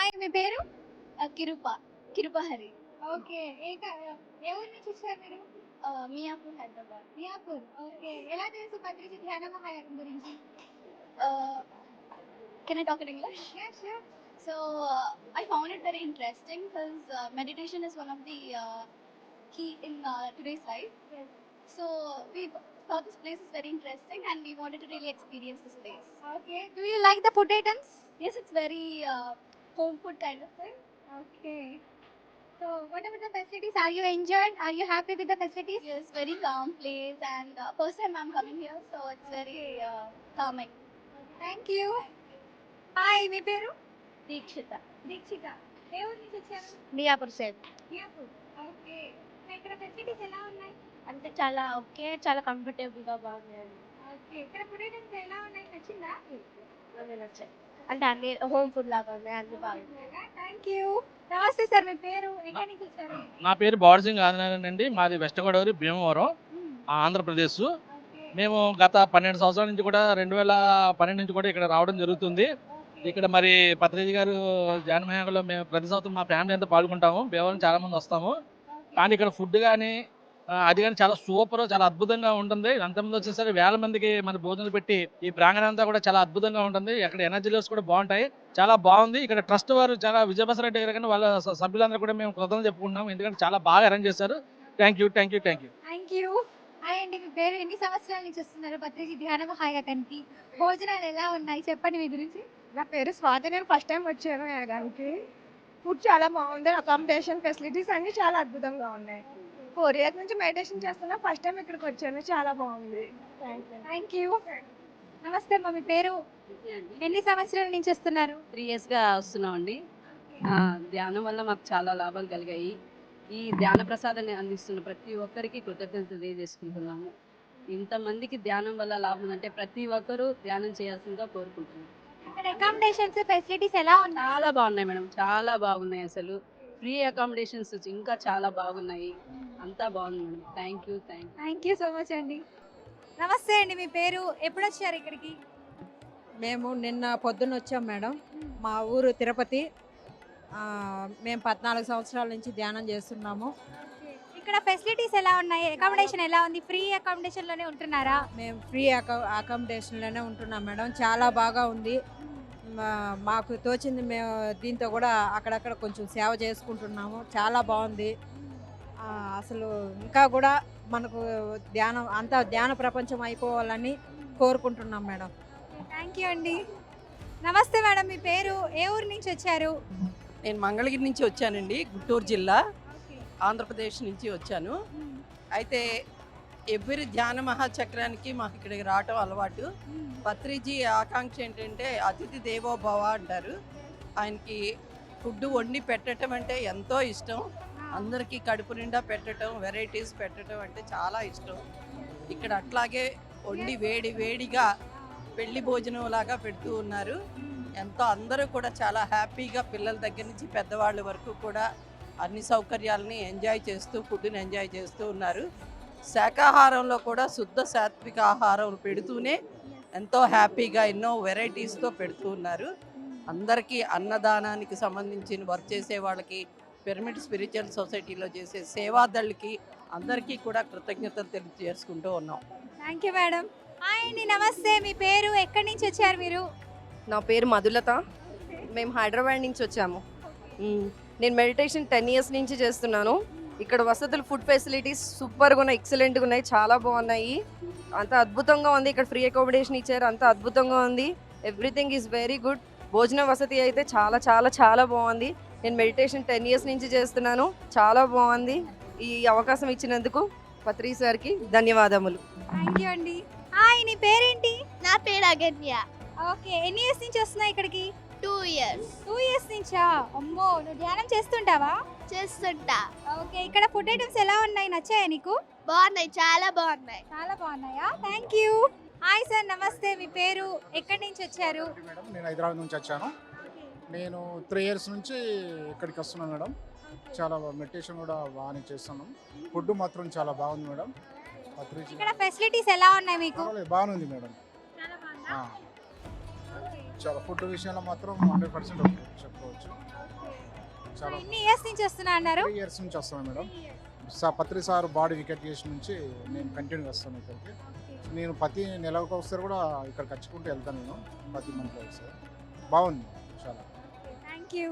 Hi మీ పేరు కిరుప కిరుపహరి okay ఏ క- ఏ ఊరు నుంచి వచ్చారు మీరు మియాపూర్ హైదరాబాద్ మియాపూర్ ఓకే ఎలా తెలుసు పత్రిక ధ్యాన మహాయాగం గురించి can I talk in English Yeah, sure. So uh, I found it very interesting because uh, meditation is one of the uh, key in uh, today's life. So we thought this place is very interesting and we wanted to really experience this place. Okay. Do you like the food items? Yes, it's very uh, home food kind of thing. Okay. So what about the facilities? Are you enjoyed? Are you happy with the facilities? Yes, very calm place and uh, first time I'm coming here, so it's very uh, calming. Thank you hi మీ పేరు దీక్షిత దీక్షిత ఏ ఊరు నుంచి వచ్చారు Miyapur side Miyapur okay ఇక్కడ facilities ఎలా ఉన్నాయి అంటే చాలా ఓకే చాలా కంఫర్టబుల్గా బాగున్నాయి ఓకే ఇక్కడ ఫుడ్ ఐటమ్స్ ఎలా ఉన్నాయి నచ్చిందా అవి నచ్చాయి అంటే అన్ని హోమ్ ఫుడ్ లాగా ఉన్నాయి అన్ని బాగున్నాయి. Thank you. నమస్తే సార్ మీ పేరు? ఎక్కడి నుంచి వచ్చారు? నా పేరు బాడసింగ్ ఆదినారాయణ అండి. మాది వెస్ట్ గోదావరి భీమవరం ఆంధ్రప్రదేశ్. ఓకే. మేము గత పన్నెండు సంవత్సరాల నుంచి కూడా రెండు వేల పన్నెండు నుంచి కూడా ఇక్కడ రావడం జరుగుతుంది. ఇక్కడ మరి పత్రిజీ గారు జానమేహంలో మేము ప్రతి సంవత్సరం మా ఫ్యామిలీ అంతా పాల్గొంటాము. భీమవరం చాలా మంది వస్తాము. కానీ ఇక్కడ ఫుడ్ కానీ అది కానీ చాలా సూపర్ చాలా అద్భుతంగా ఉంటుంది. అంతమంది వచ్చేసరికి వేల మందికి మన భోజనాలు పెట్టి ఈ ప్రాంగణం అంతా కూడా చాలా అద్భుతంగా ఉంటుంది. ఇక్కడ ఎనర్జీ లెవెల్స్ కూడా బాగుంటాయి. చాలా బాగుంది. ఇక్కడ ట్రస్ట్ వారు చాలా విజయభాస్కర్ రెడ్డి గారు కానీ వాళ్ళ సభ్యులందరూ కూడా మేము కృతజ్ఞతలు చెప్పుకుంటున్నాం. ఎందుకంటే చాలా బాగా అరేంజ్ చేశారు. Thank you thank you thank you thank you అండి. మీ పేరు ఎన్ని సంవత్సరాల నుంచి వస్తున్నారు? పత్రిక ధ్యాన మహాయాగానికి భోజనాలు ఎలా ఉన్నాయి? చెప్పండి మీ గురించి. నా పేరు స్వాతి. నేను ఫస్ట్ టైం వచ్చాను యాగానికి. ఫుడ్ చాలా బాగుంది. అకామిడేషన్ ఫెసిలిటీస్ అన్ని చాలా అద్భుతంగా ఉన్నాయి. ఫోర్ ఇయర్స్ నుంచి మెడిటేషన్ చేస్తున్నా ఫస్ట్ టైం ఇక్కడికి వచ్చాను. చాలా బాగుంది. థ్యాంక్ యూ నమస్తే అమ్మా మీ పేరు? ఎన్ని సంవత్సరాల నుంచి వస్తున్నారు? త్రీ ఇయర్స్గా వస్తున్నామండి. ఆ, ధ్యానం వల్ల మాకు చాలా లాభాలు కలిగాయి. ఈ ధ్యాన ప్రసాదాన్ని అందిస్తున్న ప్రతి ఒక్కరికి కృతజ్ఞత తెలియజేసుకుంటున్నాము. ఇంతమందికి ధ్యానం వల్ల లాభం అంటే ప్రతి ఒక్కరూ ధ్యానం చేయాల్సిందిగా కోరుకుంటున్నాం. అకామిడేషన్స్ ఫెసిలిటీస్ ఎలా ఉన్నాయి? చాలా బాగున్నాయి మేడం. చాలా బాగున్నాయి అసలు. ఫ్రీ అకామిడేషన్స్ ఇంకా చాలా బాగున్నాయి. అంతా బాగుంది madam. Thank you thank thank you so much అండి. నమస్తే అండి మీ పేరు ఎప్పుడు వచ్చారు ఇక్కడికి? మేము నిన్న పొద్దున్న వచ్చాం మేడం. మా ఊరు తిరుపతి. ఆ, మేము పద్నాలుగు సంవత్సరాల నుంచి ధ్యానం చేస్తున్నాము. ఇక్కడ ఫెసిలిటీస్ ఎలా ఉన్నాయి? అకామిడేషన్ ఎలా ఉంది? ఫ్రీ అకామిడేషన్లోనే ఉంటున్నారా? మేము ఫ్రీ అకా అకామిడేషన్లోనే ఉంటున్నాం మేడం. చాలా బాగా ఉంది. మాకు తోచింది మేము దీంతో కూడా అక్కడక్కడ కొంచెం సేవ చేసుకుంటున్నాము. చాలా బాగుంది. ఆ, అసలు ఇంకా కూడా మనకు ధ్యానం అంతా ధ్యాన ప్రపంచం అయిపోవాలని కోరుకుంటున్నాం మేడం. థ్యాంక్ యూ అండి. నమస్తే మేడం మీ పేరు? ఏ ఊరు నుంచి వచ్చారు? నేను మంగళగిరి నుంచి వచ్చానండి గుంటూరు జిల్లా. ఆంధ్రప్రదేశ్ నుంచి వచ్చాను. అయితే ఎవరి ధ్యాన మహాచక్రానికి మాకు ఇక్కడికి రావటం అలవాటు. పత్రిజీ ఆకాంక్ష ఏంటంటే అతిథి దేవో భవ అంటారు. ఆయనకి ఫుడ్ వండి పెట్టడం అంటే ఎంతో ఇష్టం. అందరికీ కడుపు నిండా పెట్టడం వెరైటీస్ పెట్టడం అంటే చాలా ఇష్టం. ఇక్కడ అట్లాగే వండి వేడి వేడిగా పెళ్ళి భోజనం లాగా పెడుతూ ఉన్నారు. ఎంతో అందరూ కూడా చాలా హ్యాపీగా పిల్లల దగ్గర నుంచి పెద్దవాళ్ళ వరకు కూడా అన్ని సౌకర్యాలని ఎంజాయ్ చేస్తూ ఫుడ్ని ఎంజాయ్ చేస్తూ ఉన్నారు. శాకాహారంలో కూడా శుద్ధ సాత్విక ఆహారం పెడుతూనే ఎంతో హ్యాపీగా ఎన్నో వెరైటీస్తో పెడుతూ ఉన్నారు. అందరికీ అన్నదానానికి సంబంధించిన వర్క్ చేసే వాళ్ళకి పిరమిడ్ స్పిరిచువల్ సొసైటీలో చేసే సేవాదళ్ళకి అందరికీ కూడా కృతజ్ఞతలు తెలియజేసుకుంటూ ఉన్నాం. థ్యాంక్ యూ మేడం హాయ్ అండి. నమస్తే. మీ పేరు ఎక్కడి నుంచి వచ్చారు మీరు? నా పేరు మధులత. మేము హైదరాబాద్ నుంచి వచ్చాము. నేను మెడిటేషన్ టెన్ ఇయర్స్ నుంచి చేస్తున్నాను. ఇక్కడ వసతులు ఫుడ్ ఫెసిలిటీస్ సూపర్గా ఉన్నాయి ఎక్సలెంట్గా ఉన్నాయి చాలా బాగున్నాయి. అంత అద్భుతంగా ఉంది. ఇక్కడ ఫ్రీ అకామిడేషన్ ఇచ్చారు. అంత అద్భుతంగా ఉంది. ఎవ్రీథింగ్ ఈజ్ వెరీ గుడ్ భోజన వసతి అయితే చాలా చాలా చాలా బాగుంది. నేను మెడిటేషన్ టెన్ ఇయర్స్ నుంచి చేస్తున్నాను. చాలా బాగుంది. ఈ అవకాశం ఇచ్చినందుకు పత్రి సార్కి ధన్యవాదములు. థ్యాంక్ యూ అండి. హాయ్ నీ పేరేంటి? నా పేరు అగన్య. ఓకే ఎన్ని ఇయర్స్ నుంచి వస్తున్నావు ఇక్కడికి? టూ ఇయర్స్ టూ ఇయర్స్ నుంచా? అమ్మో నువ్వు ధ్యానం చేస్తుంటావా? చేస్తుంటా. ఓకే ఇక్కడ ఫుడ్ ఐటమ్స్ ఎలా ఉన్నాయి? నచ్చాయా నీకు? బాగున్నాయి చాలా బాగున్నాయి. చాలా బాగున్నాయా? థ్యాంక్ యూ హాయ్ సార్ నమస్తే మీ పేరు ఎక్కడి నుంచి వచ్చారు? మేడం నేను హైదరాబాద్ నుంచి వచ్చాను. నేను త్రీ ఇయర్స్ నుంచి ఇక్కడికి వస్తున్నాను మేడం. చాలా మెడిటేషన్ కూడా బాగానే చేస్తున్నాం. ఫుడ్ మాత్రం చాలా బాగుంది మేడం. ఇక్కడ ఫెసిలిటీస్ ఎలా ఉన్నాయి మీకు? పర్వాలేదు బాగానే ఉంది మేడం. చాలా బాగుందా? ఆ, చాలా ఫుడ్ విషయంలో మాత్రం హండ్రెడ్ పర్సెంట్ చెప్పుకోవచ్చు చాలా ఎన్ని ఇయర్స్ నుంచి వస్తున్నా అన్నారు? త్రీ ఇయర్స్ నుంచి వస్తాను మేడం. సా పత్రి సార్ బాడీ వికెట్ చేసిన నుంచి నేను కంటిన్యూ వస్తాను ఇక్కడికి. నేను ప్రతి నెలకు ఒకసారి కూడా ఇక్కడ ఖర్చుకుంటూ వెళ్తాను నేను ప్రతి మంత్లో ఒకసారి. బాగుంది. చాలా. Thank you